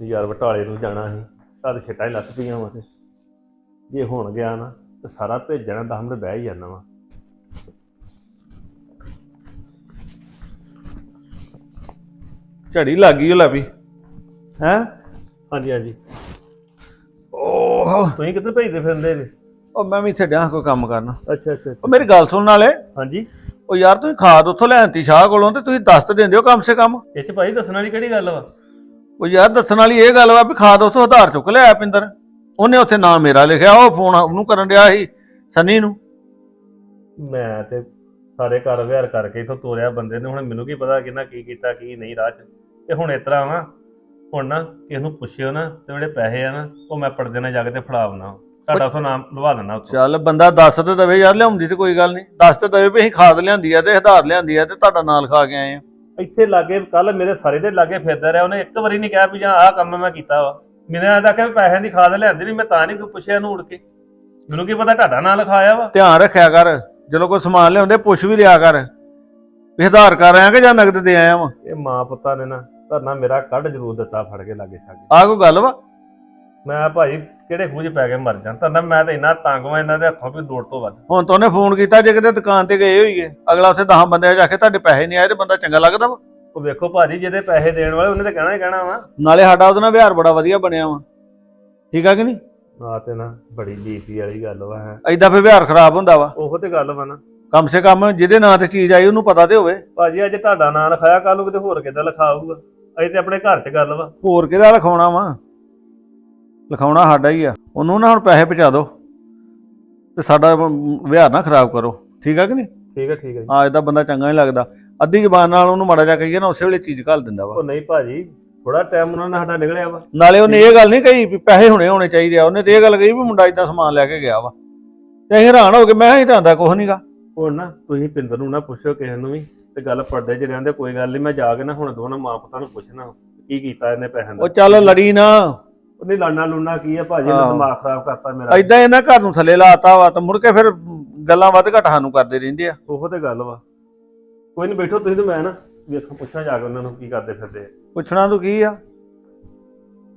ਯਾਰ ਬਟਾਲੇ ਨੂੰ ਜਾਣਾ ਸੀ ਤਦ ਛਿੱਟਾਂ ਹੀ ਲੱਥ ਪਈਆਂ ਵਾ ਤੇ। ਜੇ ਹੁਣ ਗਿਆ ਨਾ ਤੇ ਸਾਰਾ ਭੇਜਣਾ 10 ਮਿੰਟ ਬਹਿ ਹੀ ਜਾਣਾ ਵਾ। ਝੜੀ ਲੱਗ ਗਈ ਉਹ ਲੈ ਵੀ। ਹੈ? ਹਾਂਜੀ ਹਾਂਜੀ। ਓਹ ਤੁਸੀਂ ਕਿੱਥੇ ਭੇਜਦੇ ਫਿਰਦੇ ਜੀ? ਉਹ ਮੈਂ ਵੀ ਇੱਥੇ ਡਿਆ ਕੋਈ ਕੰਮ ਕਰਨ। ਅੱਛਾ ਅੱਛਾ ਉਹ ਮੇਰੀ ਗੱਲ ਸੁਣਨ ਵਾਲੇ। ਹਾਂਜੀ। ਉਹ ਯਾਰ ਤੁਸੀਂ ਖਾਦ ਉੱਥੋਂ ਲੈਣਤੀ ਸ਼ਾਹ ਕੋਲੋਂ ਤੇ ਤੁਸੀਂ ਦੱਸ ਤਾਂ ਦਿੰਦੇ ਹੋ ਕਮ ਸੇ ਕਮ। ਇਹ ਚ ਭਾਈ ਦੱਸਣ ਵਾਲੀ ਕਿਹੜੀ ਗੱਲ ਵਾ? ਉਹ ਯਾਰ ਦੱਸਣ ਵਾਲੀ ਇਹ ਗੱਲ ਵਾ ਵੀ ਖਾਦ ਉੱਥੋਂ ਆਧਾਰ ਚੁੱਕ ਲਿਆ ਪਿੰਦਰ। ਉਹਨੇ ਉੱਥੇ ਨਾਮ ਮੇਰਾ ਲਿਖਿਆ ਉਹ ਫੋਨ ਉਹਨੂੰ ਕਰਨ ਡਿਆ ਸੀ ਸੰਨੀ ਨੂੰ। ਮੈਂ ਤੇ ਸਾਰੇ ਘਰ ਵਿਹਾਰ ਕਰਕੇ ਇਥੋਂ ਤੋਰਿਆ ਬੰਦੇ ਨੇ ਹੁਣ ਮੈਨੂੰ ਕੀ ਪਤਾ ਕਿਹਨਾਂ ਕੀ ਕੀਤਾ ਕੀ ਨਹੀਂ ਰਾਹ 'ਚ। ਤੇ ਹੁਣ ਇਸ ਤਰ੍ਹਾਂ ਵਾ ਹੁਣ ਨਾ ਕਿਸ ਨੂੰ ਪੁੱਛਿਓ ਨਾ ਤੇ ਜਿਹੜੇ ਪੈਸੇ ਆ ਨਾ ਉਹ ਮੈਂ ਪਰਦੇ ਨਾਲ ਜਾ ਕੇ ਤੇ ਫੜਾਵਣਾ ਤੁਹਾਡਾ ਉਥੋਂ ਨਾਮ ਲਵਾ ਦੇਣਾ ਉੱਥੋਂ। ਚੱਲ ਬੰਦਾ ਦੱਸ ਤੇ ਦਵੇ ਯਾਰ ਲਿਆਉਂਦੀ ਤੇ ਕੋਈ ਗੱਲ ਨਹੀਂ। ਦੱਸ ਤੇ ਦਵੇ ਵੀ ਅਸੀਂ ਖਾਦ ਲਿਆਂਦੀ ਆ ਤੇ ਆਧਾਰ ਲਿਆਂਦੀ ਆ ਤੇ ਤੁਹਾਡਾ ਨਾਲ ਖਾ ਕੇ ਆਏ ਆ। ਇੱਥੇ ਲਾਗੇ ਕੱਲ ਮੇਰੇ ਸਾਰੇ ਦੇ ਲਾਗੇ ਫਿਰਦਾ ਰਿਹਾ। ਉਹਨੇ ਇੱਕ ਵਾਰੀ ਨਹੀਂ ਕਿਹਾ ਵੀ ਜਾਂ ਆਹ ਕੰਮ ਮੈਂ ਕੀਤਾ ਵਾ। ਮੈਨੂੰ ਆਦਾ ਕਿ ਪੈਸਿਆਂ ਦੀ ਖਾਦ ਲਿਆਂਦੀ ਨਹੀਂ ਮੈਂ ਤਾਂ ਨਹੀਂ ਕੋਈ ਪੁੱਛਿਆ ਇਹਨੂੰ ਉੜ ਕੇ। ਮੈਨੂੰ ਕੀ ਪਤਾ ਤੁਹਾਡਾ ਨਾਂ ਲਿਖਾਇਆ ਵਾ। ਧਿਆਨ ਰੱਖਿਆ ਕਰ ਜਦੋਂ ਕੋਈ ਸਮਾਨ ਲਿਆਉਂਦੇ ਪੁੱਛ ਵੀ ਲਿਆ ਕਰ। ਵੀ ਆਧਾਰ ਕਰ ਆਇਆ ਕਿ ਜਾਂ ਨਗਦ ਦੇ ਆਇਆ ਵਾ? ਇਹ ਮਾਂ ਪੁੱਤਾਂ ਨੇ ਨਾ ਧਰਨਾ ਮੇਰਾ ਕੱਢ ਜ਼ਰੂਰ ਦਿੱਤਾ ਫੜ ਕੇ ਲਾਗੇ ਛਾਗੇ ਆਹ ਕੋਈ ਗੱਲ ਵਾ? ਮੈਂ ਭਾਈ ਕਿਹੜੇ ਖੂਜ ਪੈ ਕੇ ਮਰ ਜਾਂ ਤਾਂ ਮੈਂ ਤਾਂ ਇੰਨਾ ਤੰਗ ਵਾਂ ਇਹਨਾਂ ਦੇ ਹੱਥੋਂ ਵੀ ਲੋੜ ਤੋਂ ਵੱਧ। ਹੁਣ ਤਾਂ ਉਹਨੇ ਫੋਨ ਕੀਤਾ ਜੇ ਕਿਤੇ ਦੁਕਾਨ ਤੇ ਗਏ ਹੋਈਏ। ਅਗਲਾ ਉੱਥੇ 10 ਬੰਦੇ ਜਾ ਕੇ ਤੁਹਾਡੇ ਪੈਸੇ ਨਹੀਂ ਆਏ ਤੇ ਬੰਦਾ ਚੰਗਾ ਲੱਗਦਾ ਵਾ। ਉਹ ਵੇਖੋ ਭਾਜੀ ਜਿਹਦੇ ਪੈਸੇ ਦੇਣ ਵਾਲੇ ਉਹਨੇ ਤਾਂ ਕਹਿਣਾ ਹੀ ਕਹਿਣਾ ਵਾ। ਨਾਲੇ ਸਾਡਾ ਉਹਦੇ ਨਾਲ ਵਿਹਾਰ ਬੜਾ ਵਧੀਆ ਬਣਿਆ ਵਾ। ਠੀਕ ਆ ਕਿ ਨਹੀਂ? ਆ ਤੇ ਨਾ ਬੜੀ ਬੀਪੀ ਵਾਲੀ ਗੱਲ ਵਾ ਹੈ। ਐਦਾਂ ਫਿਰ ਵਿਹਾਰ ਖਰਾਬ ਹੁੰਦਾ ਵਾ। ਉਹ ਤੇ ਗੱਲ ਵਾ ਨਾ। ਕਮ ਸੇ ਕਮ ਜਿਹਦੇ ਨਾਂ ਤੇ ਚੀਜ਼ ਆਈ ਉਹਨੂੰ ਪਤਾ ਤੇ ਹੋਵੇ। ਭਾਜੀ ਅੱਜ ਤੁਹਾਡਾ ਨਾਂ ਲਿਖਾਇਆ ਕੱਲ ਨੂੰ ਕਿਤੇ ਹੋਰ ਕਿੱਦਾਂ ਲਿਖਾਊਗਾ? ਅਸੀਂ ਤੇ ਆਪਣੇ ਘਰ 'ਚ ਗੱਲ ਵਾ। ਹੋਰ ਕਿਹਦਾ ਲਿਖਾਉਣਾ ਵਾ? ਲਿਖਾਉਣਾ ਸਾਡਾ ਹੀ ਆ। ਉਹਨੂੰ ਨਾ ਹੁਣ ਪੈਸੇ ਪਹੁੰਚਾ ਦਿਓ ਤੇ ਸਾਡਾ ਵਿਹਾਰ ਨਾ ਖਰਾਬ ਕਰੋ। ਠੀਕ ਆ ਕਿ ਨਹੀਂ? ਠੀਕ ਹੈ ਠੀਕ ਹੈ ਜੀ। ਹਾਂ ਇਹਦਾ ਬੰਦਾ ਚੰਗਾ ਨਹੀਂ ਲੱਗਦਾ। ਅੱਧੀ ਜ਼ਬਾਨ ਨਾਲ ਉਹਨੂੰ ਮਾੜਾ ਜਿਹਾ ਕਹੀਏ ਨਾ ਉਸੇ ਵੇਲੇ ਚੀਜ਼ ਘੱਲ ਦਿੰਦਾ ਵਾ। ਉਹ ਨਹੀਂ ਭਾਜੀ ਥੋੜਾ ਟਾਈਮ ਉਹਨਾਂ ਨੇ ਸਾਡਾ ਨਿਕਲਿਆ ਵਾ। ਨਾਲੇ ਉਹਨੇ ਇਹ ਗੱਲ ਨਹੀਂ ਕਹੀ ਵੀ ਪੈਸੇ ਹੁਣੇ ਹੋਣੇ ਚਾਹੀਦੇ ਆ। ਉਹਨੇ ਤੇ ਇਹ ਗੱਲ ਕਹੀ ਵੀ ਮੁੰਡਾ ਇਦਾਂ ਸਮਾਨ ਲੈ ਕੇ ਗਿਆ ਵਾ। ਤੇ ਅਸੀਂ ਹੈਰਾਨ ਹੋ ਗਏ ਮੈਂ ਇਹ ਤਾਂ ਆਂਦਾ ਕੁਛ ਨਹੀਂਗਾ ਹੁਣ ਨਾ ਤੁਸੀਂ ਪਿੰਦਰ ਨੂੰ ਨਾ ਪੁੱਛੋ ਕਿਸੇ ਨੂੰ ਵੀ ਤੇ ਗੱਲ ਪਰਦੇ 'ਚ ਰਹਿੰਦੇ ਕੋਈ ਗੱਲ ਨਹੀਂ ਮੈਂ ਜਾ ਕੇ ਨਾ ਹੁਣ ਦੋਨਾਂ ਮਾਂ ਪੁੱਤਾਂ ਨੂੰ ਪੁੱਛਣਾ ਕੀ ਕੀਤਾ ਇਹਨੇ ਪੈਸਿਆਂ ਦਾ। ਉਹ ਚੱਲ ਲੜੀ ਨਾ। ਉਹਨੇ ਲਾਣਾ ਲੂਣਾ ਕੀ ਆ ਭਾਜੀ ਨੇ। ਦਿਮਾਗ ਖਰਾਬ ਕਰਤਾ ਮੇਰਾ। ਐਦਾਂ ਇਹਨਾਂ ਘਰ ਨੂੰ ਥੱਲੇ ਲਾਤਾ ਵਾ ਤਾਂ ਮੁੜ ਕੇ ਫਿਰ ਗੱਲਾਂ ਵੱਧ ਘੱਟ ਸਾਨੂੰ ਕਰਦੇ ਰਹਿੰਦੇ ਆ। ਉਹ ਤੇ ਗੱਲ ਵਾ। ਕੋਈ ਨਹੀਂ ਬੈਠੋ ਤੁਸੀਂ ਤੇ ਮੈਂ ਨਾ ਵੇਖਾਂ ਪੁੱਛਾਂ ਜਾ ਕੇ ਉਹਨਾਂ ਨੂੰ ਕੀ ਕਰਦੇ ਫਿਰਦੇ ਆ। ਪੁੱਛਣਾ ਤੂੰ ਕੀ ਆ?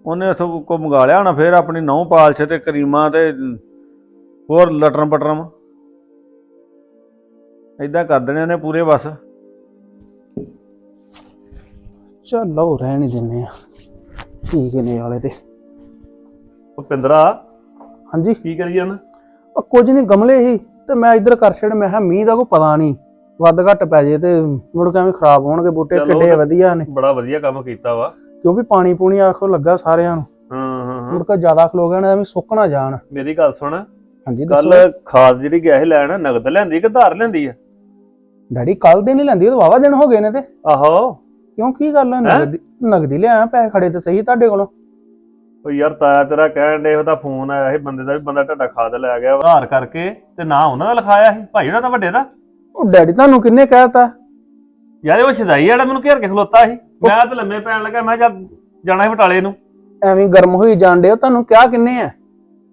ਉਹਨੇ ਇਥੋਂ ਕੋ ਮੰਗਾ ਲਿਆ ਹੋਣਾ ਫਿਰ ਆਪਣੀ ਨੌ ਪਾਲਛ ਤੇ ਕਰੀਮਾ ਤੇ ਹੋਰ ਲਟਰਮ ਪਟਰਮ ਐਦਾਂ ਕਰ ਦੇਣੇ ਉਹਨੇ ਪੂਰੇ ਬਸ। ਚੱਲ ਰਹਿਣ ਹੀ ਦਿੰਨੇ ਆ। ਠੀਕ ਨੇ ਵਾਲੇ ਤੇ। ਉਹ ਪਿੰਦਰਾ ਹਾਂਜੀ। ਕੀ ਕਰੀ ਜਾਂਦਾ ਉਹ ਕੁਝ ਨਹੀਂ ਗਮਲੇ ਹੀ ਤੇ ਮੈਂ ਇੱਧਰ ਕਰ ਛੜ ਮੈਂ ਕਿਹਾ ਮੀਂਹ ਦਾ ਕੋਈ ਪਤਾ ਨਹੀਂ। ਵੱਧ ਘੱਟ ਪੈ ਜੇ ਤੇ ਮੁੜ ਕੇ ਐਵੇਂ ਖਰਾਬ ਹੋਣਗੇ ਬੂਟੇ ਚਲੋ ਕਿੱਡੇ ਵਧੀਆ ਨੇ। ਬੜਾ ਵਧੀਆ ਕੰਮ ਕੀਤਾ ਵਾ। ਕਿਉਂਕਿ ਪਾਣੀ ਪੂਣੀ ਆਖੋ ਲੱਗਾ ਸਾਰਿਆਂ ਨੂੰ। ਹਾਂ ਹਾਂ ਹਾਂ। ਮੁੜ ਕੇ ਜ਼ਿਆਦਾ ਖਲੋ ਗਿਆ ਨਾ ਐਵੇਂ ਸੁੱਕ ਨਾ ਜਾਣ। ਮੇਰੀ ਗੱਲ ਸੁਣ। ਹਾਂਜੀ ਕੱਲ ਦੱਸੋ। ਖਾਦ ਜਿਹੜੀ ਗਿਆ ਸੀ ਲੈਣ ਨਗਦ ਲੈਂਦੀ ਕਿ ਧਾਰ ਲੈਂਦੀ ਆ? ਡੈਡੀ ਕੱਲ ਦੇ ਨਹੀਂ ਲੈਂਦੀ ਉਹ ਵਾਵਾ ਦਿਨ ਹੋ ਗਏ ਨੇ ਤੇ। ਆਹੋ। ਕਿਉਂ ਕੀ ਗੱਲ ਆ? ਨਗਦੀ ਨਗਦੀ ਲਿਆ ਪੈਸੇ ਖੜੇ ਤੇ ਸਹੀ ਤੁਹਾਡੇ ਕੋਲੋਂ? ਉਹ ਯਾਰ ਤਾਇਆ ਤੇਰਾ ਕਹਿਣ ਦੇ ਉਹਦਾ ਫੋਨ ਆਇਆ ਸੀ ਬੰਦੇ ਦਾ ਵੀ ਬੰਦਾ ਤੁਹਾਡਾ ਖਾਦ ਲੈ ਗਿਆ ਧਾਰ ਕਰਕੇ ਤੇ ਨਾ ਉਹਨਾਂ ਦਾ ਲਿਖਾਇਆ ਸੀ ਭਾਈ ਉਹਨਾਂ ਦਾ ਵੱਡੇ ਦਾ? ਉਹ ਡੈਡੀ ਤੁਹਾਨੂੰ ਕਿੰਨੇ ਕਹਿਤਾ? ਯਾਰ ਉਹ ਸ਼ਦਾਈ ਵਾਲਾ ਮੈਨੂੰ ਘੇਰ ਕੇ ਖਲੋਤਾ ਸੀ। ਮੈਂ ਤਾਂ ਲੰਮੇ ਪੈਣ ਲੱਗਾ ਮੈਂ ਚੱਲ ਜਾਣਾ ਸੀ ਬਟਾਲੇ ਨੂੰ। ਐਵੇਂ ਗਰਮ ਹੋਈ ਜਾਂਦੇ ਹੋ ਤੁਹਾਨੂੰ ਕਿਹਾ ਕਿੰਨੇ ਆ?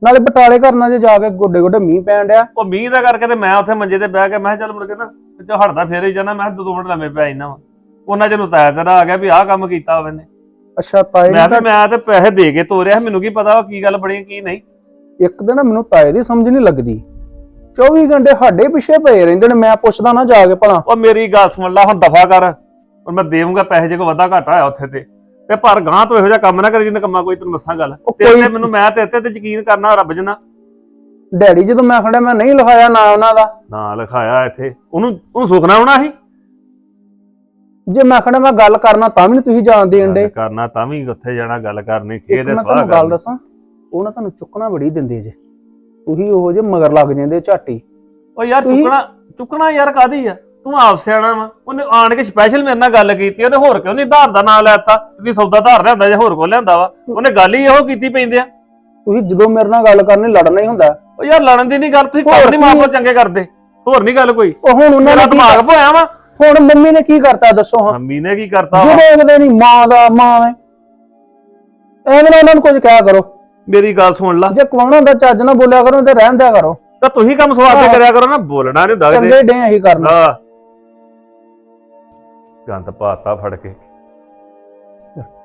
ਨਾਲੇ ਬਟਾਲੇ ਕਰਨਾ ਜੇ ਜਾ ਕੇ ਗੋਡੇ ਗੋਡੇ ਮੀਂਹ ਪੈਣ ਡਿਆ। ਉਹ ਮੀਂਹ ਦਾ ਕਰਕੇ ਤੇ ਮੈਂ ਉੱਥੇ ਮੰਜੇ ਤੇ ਬਹਿ ਕੇ ਮੈਂ ਕਿਹਾ ਚੱਲ ਮੁੜ ਕੇ ਨਾ ਤੇ ਹਟਦਾ ਫੇਰ ਹੀ ਜਾਣਾ ਮੈਂ ਕਿਹਾ ਦੋ ਦੋ ਮਿੰਟ ਲੰਮੇ ਪੈ ਇੰਨਾ ਵਾ। ਉਹਨਾਂ ਚ ਤਾਇਆ ਤੇਰਾ ਆ ਗਿਆ ਵੀ ਆਹ ਕੰਮ ਕੀਤਾ ਹੋਵੇ ਨੇ ਅੱਛਾ ਤਾਏ ਮੈਂ ਨੇ ਵੀ ਮੈਂ ਤੇ ਪੈਸੇ ਦੇ ਕੇ ਤੋਰਿਆ ਮੈਨੂੰ ਕੀ ਪਤਾ ਕੀ ਗੱਲ ਬਣੀ ਕੀ ਨਹੀਂ। ਇੱਕ ਦਿਨ ਮੈਨੂੰ ਤਾਏ ਦੀ ਸਮਝ ਨਹੀਂ ਲੱਗਦੀ। 24 ਘੰਟੇ ਸਾਡੇ ਪਿੱਛੇ ਪਏ ਰਹਿੰਦੇ ਨੇ ਮੈਂ ਪੁੱਛਦਾ ਨਾ ਜਾ ਕੇ ਭਲਾ। ਉਹ ਮੇਰੀ ਗੱਲ ਸੁਣ ਲੈ ਹੁਣ ਦਫਾ ਕਰ। ਹੁਣ ਮੈਂ ਦੇਵਾਂਗਾ ਪੈਸੇ ਜੇ ਕੋ ਵਾਧਾ ਘਾਟਾ ਹੋਇਆ ਉੱਥੇ ਤੇ। ਤੇ ਪਰ ਗਾਂ ਤੋਂ ਇਹੋ ਜਿਹਾ ਕੰਮ ਨਾ ਕਰੀ ਜਿੰਨੇ ਕੰਮਾਂ ਕੋਈ ਤੈਨੂੰ ਦੱਸਾਂ ਗੱਲ। ਉਹ ਤੇ ਕੋਈ ਤੇ ਮੈਨੂੰ ਮੈਂ ਤੇ ਇੱਥੇ ਤੇ ਯਕੀਨ ਕਰਨਾ ਰੱਬ ਜਨਾ। ਡੈਡੀ ਜਦੋਂ ਮੈਂ ਖੜਾ ਮੈਂ ਨਹੀਂ ਲਿਖਾਇਆ ਨਾ ਉਹਨਾਂ ਦਾ। ਨਾ ਲਿਖਾਇਆ ਇੱਥੇ। ਉਹਨੂੰ ਉਹਨੂੰ ਸੁਖਣਾ ਆਉਣਾ ਸੀ? ਜੇ ਮੈਂ ਖੜਾ ਮੈਂ ਗੱਲ ਕਰਨਾ ਤਾਂ ਵੀ ਨਹੀਂ ਤੁਸੀਂ ਜਾਣ ਦੇਣ ਦੇ ਗੱਲ ਕਰਨਾ ਤਾਂ ਵੀ ਉੱਥੇ ਜਾਣਾ ਗੱਲ ਕਰਨੀ ਖੇਡ ਦੇ ਮੈਂ ਸਵਾਹ ਤੁਹਾਨੂੰ ਗੱਲ। ਦੱਸਾਂ ਉਹ ਨਾ ਤੁਹਾਨੂੰ ਚੁੱਕਣਾ ਬੜੀ ਦਿੰਦੇ ਜੇ। ਤੁਸੀਂ ਉਹ ਜੇ ਮਗਰ ਲੱਗ ਜਾਂਦੇ ਝਾਟੀ। ਉਹ ਯਾਰ ਤੁਸੀਂ- ਚੁੱਕਣਾ ਚੁੱਕਣਾ ਯਾਰ ਕਾਦੀ ਆ? ਤੂੰ ਆਪ ਸਿਆਣਾ ਵਾ। ਉਹਨੇ ਆਣ ਕੇ ਸਪੈਸ਼ਲ ਮੇਰੇ ਨਾਲ ਗੱਲ ਕੀਤੀ ਉਹਨੇ ਹੋਰ ਕਿਉਂ ਨਹੀਂ ਧਾਰ ਦਾ ਨਾਂ ਲੈਤਾ? ਕਿ ਸੌਦਾ ਧਾਰ ਲਿਆਂਦਾ ਜਾਂ ਹੋਰ ਕੋ ਲਿਆਂਦਾ ਵਾ। ਉਹਨੇ ਗੱਲ ਹੀ ਇਹੋ ਕੀਤੀ ਪੈਂਦੇ ਆ। ਤੁਸੀਂ ਜਦੋਂ ਮੇਰੇ ਨਾਲ ਗੱਲ ਕਰਨੀ ਲੜਨਾ ਹੀ ਹੁੰਦਾ। ਉਹ ਯਾਰ ਲੜਨ ਦੀ ਨਹੀਂ ਗੱਲ ਤੁਸੀਂ ਹੋਰ ਕੰਮ ਨਹੀਂ? ਮਾਪੋ ਚੰਗੇ ਕਰਦੇ। ਹੋਰ ਨਹੀਂ ਗੱਲ ਕੋਈ। ਉਹ ਹੁਣ ਉਹਨਾਂ ਨੇ ਕੀ ਦਿਮਾਗ ਭੋਇਆ ਵਾ। ਹੁਣ ਮੰਮੀ ਨੇ ਕੀ ਕਰਤਾ ਦੱਸੋ ਹਾਂ? ਮੰਮੀ ਨੇ ਕੀ ਕਰਤਾ ਵਾ? ਕਿਤੇ ਨਹੀਂ ਮਾਂ ਦਾ ਮਾਂ ਹੈ ਐਵੇਂ ਨਾ ਉਹਨਾਂ ਨੂੰ ਕੁਝ ਕਿਹਾ ਕਰੋ। ਮੇਰੀ ਗੱਲ ਸੁਣ ਲਾ। ਜੇ ਕਵਾਉਣਾ ਹੁੰਦਾ ਚੱਜ ਨਾਲ ਬੋਲਿਆ ਕਰੋ ਤੇ ਰਹਿਣ ਦਿਆ ਕਰੋ। ਤਾਂ ਤੁਸੀਂ ਕੰਮ ਸਵਾਦ ਤੇ। ਕਰਿਆ ਕਰੋ ਨਾ ਬੋਲਣਾ ਨਹੀਂ ਹੁੰਦਾ ਕਿਤੇ। ਚੰਗੇ ਡੇ ਇਹੀ ਕਰਨਾ। ਹਾਂ। ਗੰਦ ਪਾਤਾ ਫੜ ਕੇ।